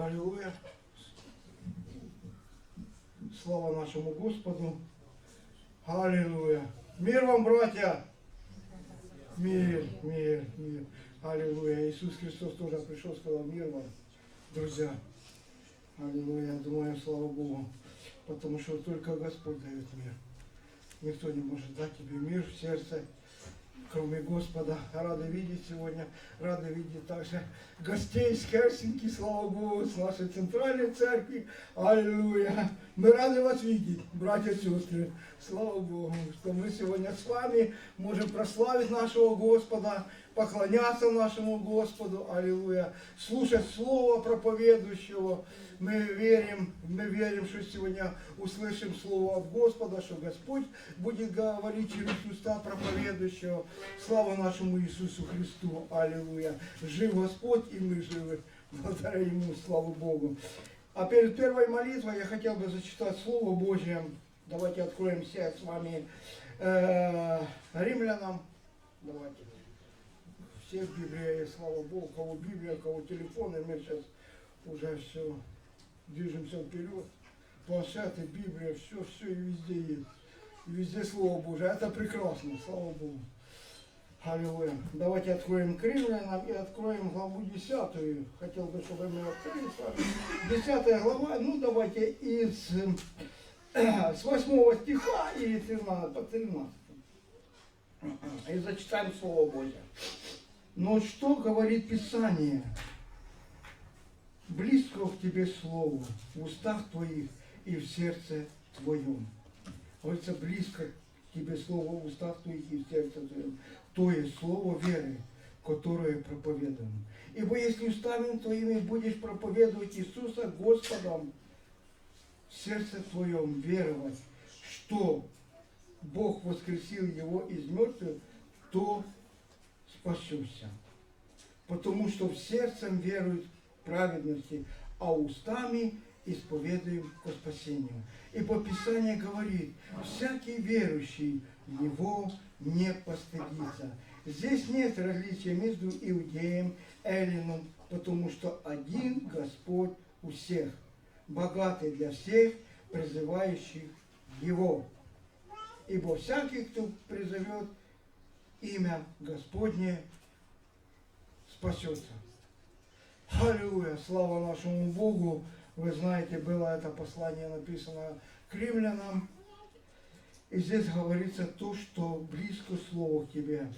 Аллилуйя. Слава нашему Господу. Аллилуйя. Мир вам, братья. Мир, мир, мир. Аллилуйя. Иисус Христос тоже пришел, сказал мир вам, друзья. Аллилуйя. Думаю, слава Богу. Потому что только Господь дает мир. Никто не может дать тебе мир в сердце, кроме Господа. Рады видеть сегодня, рады видеть также гостей с Хельсинки, слава Богу, с нашей центральной церкви. Аллилуйя. Мы рады вас видеть, братья и сестры. Слава Богу, что мы сегодня с вами можем прославить нашего Господа, поклоняться нашему Господу. Аллилуйя. Слушать Слово проповедующего. Мы верим, мы верим, что сегодня услышим Слово от Господа, что Господь будет говорить через уста проповедующего. Слава нашему Иисусу Христу. Аллилуйя. Жив Господь, и мы живы. Благодаря Ему, слава Богу. А перед первой молитвой я хотел бы зачитать Слово Божье. Давайте откроем все с вами э, римлянам. Давайте. Все в Библии, слава Богу, кого Библия, кого телефоны, мы сейчас уже все движемся вперед. Планшеты, Библия, все, все и везде есть. И везде Слово Божие. Это прекрасно, слава Богу. Аллилуйя. Давайте откроем к римлянам и откроем главу 10. Хотел бы, чтобы мы открыли с вами. 10 глава, ну давайте из, э, с 8 стиха и 13, по 13. И зачитаем Слово Божье. Но что говорит Писание? Близко к тебе Слово, в устах твоих и в сердце твоем. Говорится, близко к тебе Слово в устах твоих и в сердце твоем. То есть Слово веры, которое проповедуем. Ибо если устами твоими будешь проповедовать Иисуса Господом, в сердце твоем веровать, что Бог воскресил его из мертвых, то спасешься. Потому что в сердцем веруют праведности, а устами исповедуем ко спасению. И по Писанию говорит, всякий верующий в Него не постыдится. Здесь нет различия между иудеем и эллином, потому что один Господь у всех, богатый для всех, призывающих Его. Ибо всякий, кто призовет имя Господне, спасется. Аллилуйя! Слава нашему Богу! Вы знаете, было это послание написано к римлянам. И здесь говорится то, что близко Слово к тебе.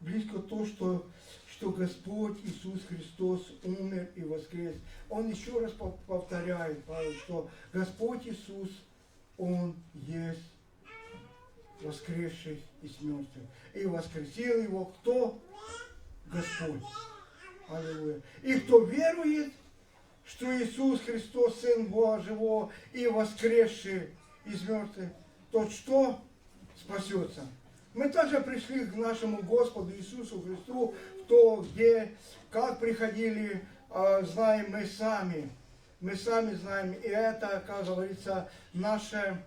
Близко то, что, что Господь Иисус Христос умер и воскрес. Он еще раз пов- повторяет, Павел, что Господь Иисус, Он есть воскресший из мертвых. И воскресил его кто? Господь. Аллилуйя. И кто верует, что Иисус Христос, Сын Бога Живого и воскресший из мертвых, тот что? Спасется. Мы также пришли к нашему Господу Иисусу Христу, кто, где, как приходили, а, знаем мы сами. Мы сами знаем, и это, как говорится, наше,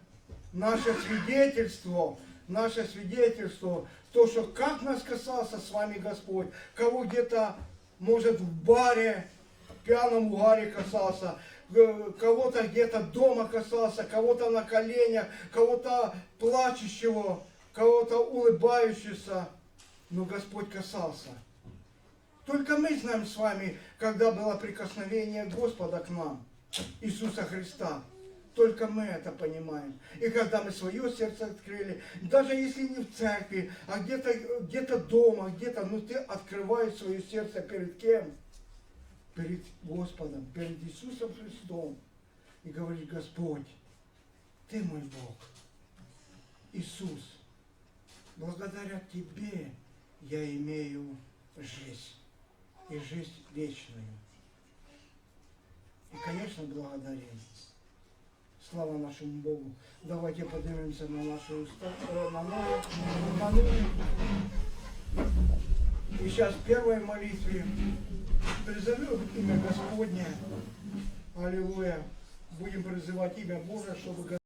наше свидетельство, наше свидетельство, то, что как нас касался с вами Господь, кого где-то, может, в баре, в пьяном угаре касался, э, кого-то где-то дома касался, кого-то на коленях, кого-то плачущего, кого-то улыбающегося, но Господь касался. Только мы знаем с вами, когда было прикосновение Господа к нам, Иисуса Христа. Только мы это понимаем. И когда мы свое сердце открыли, даже если не в церкви, а где-то где дома, где-то, ну ты открываешь свое сердце перед кем? Перед Господом, перед Иисусом Христом. И говоришь, Господь, Ты мой Бог. Иисус, благодаря Тебе я имею жизнь. И жизнь вечную. И, конечно, благодарение. Слава нашему Богу. Давайте поднимемся на наши уста, э, на ноги, на. И сейчас в первой молитве призовем имя Господне. Аллилуйя. Будем призывать имя Бога, чтобы